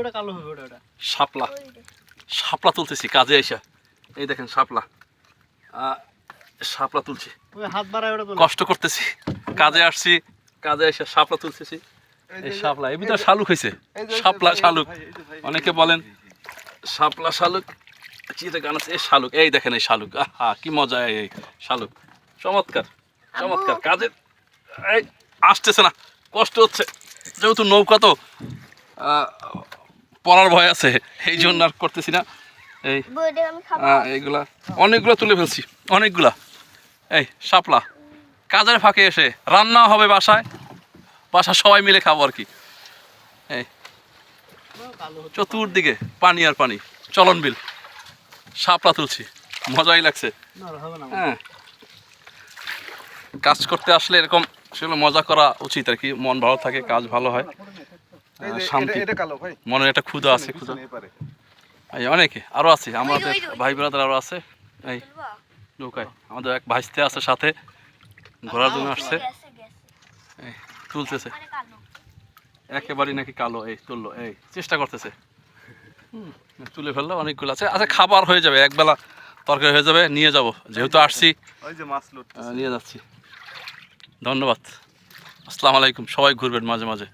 ওটা কালো হবে ওটা ওটা। শাপলা। শাপলা তুলতেছি কাজে আইসা। এই দেখেন শাপলা। আহ, শাপলা তুলছি। হাত বাড়ায় ওটা কষ্ট করতেছি। কাজে আসছি কাজে এসে শাপলা তুলতেছি। এই শাপলা এই ভিতরে শালুক হয়েছে শাপলা শালুক। অনেকে বলেন শাপলা শালুক চিতে গান আছে এই শালুক। এই দেখেন এই শালুক। আহা কি মজা এই এই শালুক। চমৎকার চমৎকার। কাজের এই আসতেছে না। কষ্ট হচ্ছে। যেহেতু নৌকা তো আহ, পড়ার ভয় আছে এই জন্য আর করতেছি না। এই এইগুলা অনেকগুলো তুলে ফেলছি অনেকগুলা। এই শাপলা কাজের ফাঁকে এসে রান্না হবে বাসায় বাসা সবাই মিলে খাব আর কি। এই চতুর্দিকে পানি আর পানি চলন বিল শাপলা তুলছি মজাই লাগছে। না ওটা হবে না হ্যাঁ। কাজ করতে আসলে এরকম সেগুলো মজা করা উচিত আর কি মন ভালো থাকে কাজ ভালো হয়। শান্তি। এটা- এটা কালো ভাই। মনের একটা ক্ষুধা আছে। এই অনেকে আরও আছে আমাদের। ভাই ব্রাদার আরও আছে। এই নৌকায়। আমাদের এক ভাইস্তে আছে সাথে। ঘোরার জন্য আসছে। এই তুলতেছে। মানে একেবারেই নাকি কালো এই তুললো এই চেষ্টা করতেছে। তুলে ফেলল অনেকগুলো আছে। আচ্ছা খাবার হয়ে যাবে একবেলা তরকারি হয়ে যাবে নিয়ে যাব। যেহেতু আসছি মাছ নিয়ে যাচ্ছি। ধন্যবাদ। আসসালামু আলাইকুম সবাই ঘুরবেন মাঝে মাঝে।